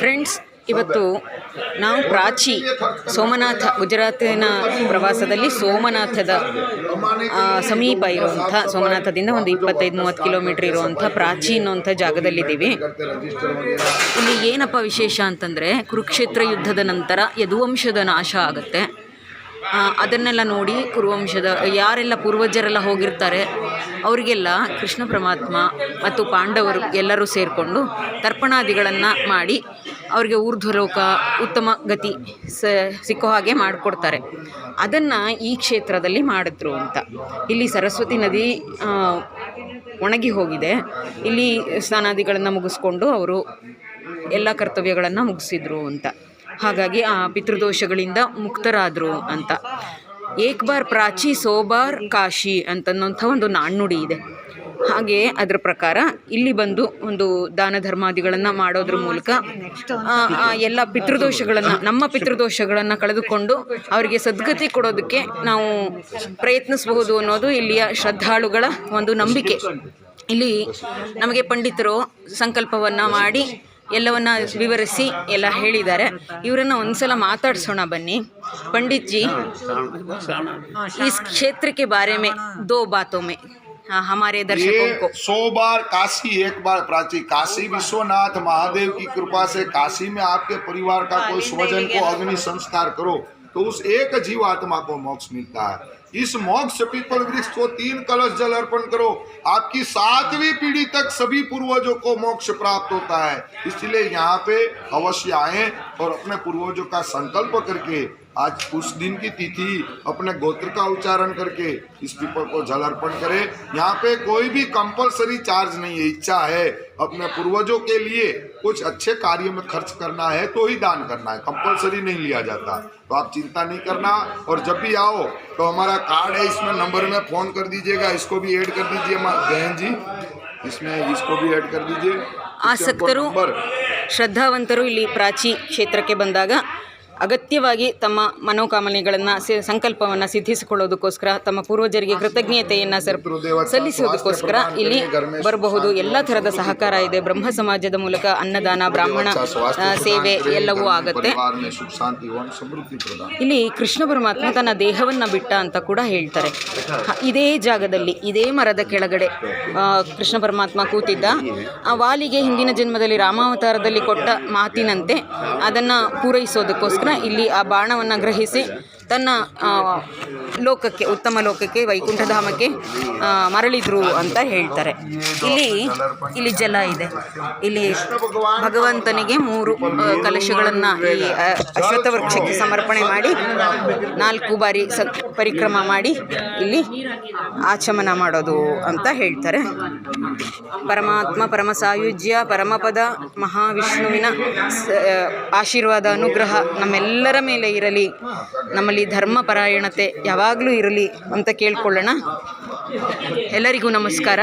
Friends ಇವತ್ತು ನಾವು ಪ್ರಾಚಿ ಸೋಮನಾಥ ಗುಜರಾತಿನ ಪ್ರವಾಸದಲ್ಲಿ ಸೋಮನಾಥದ ಸಮೀಪ ಇರುವಂಥ, ಸೋಮನಾಥದಿಂದ ಒಂದು ಇಪ್ಪತ್ತೈದು ಮೂವತ್ತು ಕಿಲೋಮೀಟ್ರ್ ಇರುವಂಥ ಪ್ರಾಚಿ ಅನ್ನುವಂಥ ಜಾಗದಲ್ಲಿದ್ದೀವಿ. ಇಲ್ಲಿ ಏನಪ್ಪ ವಿಶೇಷ ಅಂತಂದರೆ ಕುರುಕ್ಷೇತ್ರ ಯುದ್ಧದ ನಂತರ ಯದುವಂಶದ ನಾಶ ಆಗುತ್ತೆ. ಅದನ್ನೆಲ್ಲ ನೋಡಿ ಕುರುವಂಶದ, ಯಾರೆಲ್ಲ ಪೂರ್ವಜರೆಲ್ಲ ಹೋಗಿರ್ತಾರೆ, ಅವರಿಗೆಲ್ಲ ಕೃಷ್ಣ ಪರಮಾತ್ಮ ಮತ್ತು ಪಾಂಡವರು ಎಲ್ಲರೂ ಸೇರಿಕೊಂಡು ತರ್ಪಣಾದಿಗಳನ್ನು ಮಾಡಿ ಅವರಿಗೆ ಊರ್ಧ್ವಲೋಕ ಉತ್ತಮ ಗತಿ ಸ, ಸಿಕ್ಕೋ ಹಾಗೆ ಮಾಡಿಕೊಡ್ತಾರೆ. ಅದನ್ನು ಈ ಕ್ಷೇತ್ರದಲ್ಲಿ ಮಾಡಿದ್ರು ಅಂತ. ಇಲ್ಲಿ ಸರಸ್ವತಿ ನದಿ ಒಣಗಿ ಹೋಗಿದೆ. ಇಲ್ಲಿ ಸ್ನಾನಾದಿಗಳನ್ನು ಮುಗಿಸ್ಕೊಂಡು ಅವರು ಎಲ್ಲ ಕರ್ತವ್ಯಗಳನ್ನು ಮುಗಿಸಿದ್ರು ಅಂತ. ಹಾಗಾಗಿ ಆ ಪಿತೃದೋಷಗಳಿಂದ ಮುಕ್ತರಾದರು ಅಂತ. ಏಕ್ ಬಾರ್ ಪ್ರಾಚಿ ಸೋಬಾರ್ ಕಾಶಿ ಅಂತನ್ನುವಂಥ ಒಂದು ನಾಣ್ಣುಡಿ ಇದೆ. ಹಾಗೆ ಅದರ ಪ್ರಕಾರ ಇಲ್ಲಿ ಬಂದು ಒಂದು ದಾನ ಧರ್ಮಾದಿಗಳನ್ನು ಮಾಡೋದ್ರ ಮೂಲಕ ಎಲ್ಲ ಪಿತೃದೋಷಗಳನ್ನು, ನಮ್ಮ ಪಿತೃದೋಷಗಳನ್ನು ಕಳೆದುಕೊಂಡು ಅವರಿಗೆ ಸದ್ಗತಿ ಕೊಡೋದಕ್ಕೆ ನಾವು ಪ್ರಯತ್ನಿಸಬಹುದು ಅನ್ನೋದು ಇಲ್ಲಿಯ ಶ್ರದ್ಧಾಳುಗಳ ಒಂದು ನಂಬಿಕೆ. ಇಲ್ಲಿ ನಮಗೆ ಪಂಡಿತರು ಸಂಕಲ್ಪವನ್ನು ಮಾಡಿ ಎಲ್ಲವನ್ನ ವಿವರಿಸಿ ಎಲ್ಲ ಹೇಳಿದ್ದಾರೆ ಇವರನ್ನ ಒಂದ್ಸಲ ಮಾತಾಡ್ಸೋಣ ಬನ್ನಿ पंडित जी इस क्षेत्र के बारे में दो बातों में हाँ, हमारे दर्शकों को ये सौ बार काशी एक बार प्राची काशी विश्वनाथ महादेव की कृपा से काशी में आपके परिवार का कोई स्वजन को अग्नि संस्कार करो तो उस एक जीव आत्मा को मोक्ष मिलता है इस मोक्ष पीपल वृक्ष को तीन कलश जल अर्पण करो। आपकी सातवीं पीढ़ी तक सभी पूर्वजों को मोक्ष प्राप्त होता है। इसलिए यहाँ पे अवश्य आए और अपने पूर्वजों का संकल्प करके, आज उस दिन की तिथि, अपने गोत्र का उच्चारण करके इस पीपल को जल अर्पण करें। यहाँ पे कोई भी कंपलसरी चार्ज नहीं है, इच्छा है। अपने पूर्वजों के लिए कुछ अच्छे कार्य में खर्च करना है तो ही दान करना है। कंपलसरी नहीं लिया जाता। तो आप चिंता नहीं करना। और जब भी आओ तो हमारा कार्ड है इसमें नंबर में फोन कर दीजिएगा इसको भी ऐड कर दीजिए मा- बहन जी इसमें इसको भी ऐड कर दीजिए इससे हमको ಆಸಕ್ತರು नंबर ಶ್ರದ್ಧಾವಂತರು ಇಲ್ಲಿ ಪ್ರಾಚಿ ಕ್ಷೇತ್ರಕ್ಕೆ ಬಂದಾಗ ಅಗತ್ಯವಾಗಿ ತಮ್ಮ ಮನೋಕಾಮನೆಗಳನ್ನು ಸಂಕಲ್ಪವನ್ನು ಸಿದ್ಧಿಸಿಕೊಳ್ಳೋದಕ್ಕೋಸ್ಕರ, ತಮ್ಮ ಪೂರ್ವಜರಿಗೆ ಕೃತಜ್ಞತೆಯನ್ನು ಸರ್ ಸಲ್ಲಿಸೋದಕ್ಕೋಸ್ಕರ ಇಲ್ಲಿ ಬರಬಹುದು. ಎಲ್ಲ ಥರದ ಸಹಕಾರ ಇದೆ. ಬ್ರಹ್ಮ ಸಮಾಜದ ಮೂಲಕ ಅನ್ನದಾನ, ಬ್ರಾಹ್ಮಣ ಸೇವೆ ಎಲ್ಲವೂ ಆಗುತ್ತೆ. ಇಲ್ಲಿ ಕೃಷ್ಣ ಪರಮಾತ್ಮ ತನ್ನ ದೇಹವನ್ನು ಬಿಟ್ಟ ಅಂತ ಕೂಡ ಹೇಳ್ತಾರೆ. ಇದೇ ಜಾಗದಲ್ಲಿ, ಇದೇ ಮರದ ಕೆಳಗಡೆ ಕೃಷ್ಣ ಪರಮಾತ್ಮ ಕೂತಿದ್ದ. ಆ, ವಾಲಿಗೆ ಹಿಂದಿನ ಜನ್ಮದಲ್ಲಿ ರಾಮಾವತಾರದಲ್ಲಿ ಕೊಟ್ಟ ಮಾತಿನಂತೆ ಅದನ್ನು ಪೂರೈಸೋದಕ್ಕೋಸ್ಕರ ಇಲ್ಲಿ ಆ ಬಾಣವನ್ನು ಗ್ರಹಿಸಿ ತನ್ನ ಲೋಕಕ್ಕೆ, ಉತ್ತಮ ಲೋಕಕ್ಕೆ, ವೈಕುಂಠಧಾಮಕ್ಕೆ ಮರಳಿದ್ರು ಅಂತ ಹೇಳ್ತಾರೆ. ಇಲ್ಲಿ ಇಲ್ಲಿ ಜಲ ಇದೆ. ಇಲ್ಲಿ ಭಗವಂತನಿಗೆ ಮೂರು ಕಲಶಗಳನ್ನು ಈ ಅಶ್ವತ್ಥ ವೃಕ್ಷಕ್ಕೆ ಸಮರ್ಪಣೆ ಮಾಡಿ, ನಾಲ್ಕು ಬಾರಿ ಸ, ಪರಿಕ್ರಮ ಮಾಡಿ ಇಲ್ಲಿ ಆಚಮನ ಮಾಡೋದು ಅಂತ ಹೇಳ್ತಾರೆ. ಪರಮಾತ್ಮ ಪರಮ ಸಾಯುಜ್ಯ, ಪರಮಪದ ಮಹಾವಿಷ್ಣುವಿನ ಆಶೀರ್ವಾದ, ಅನುಗ್ರಹ ನಮ್ಮೆಲ್ಲರ ಮೇಲೆ ಇರಲಿ. ನಮ್ಮಲ್ಲಿ ಧರ್ಮ ಪರಾಯಣತೆ ಯಾವಾಗಲೂ ಇರಲಿ ಅಂತ ಕೇಳ್ಕೊಳ್ಳೋಣ. ಎಲ್ಲರಿಗೂ ನಮಸ್ಕಾರ.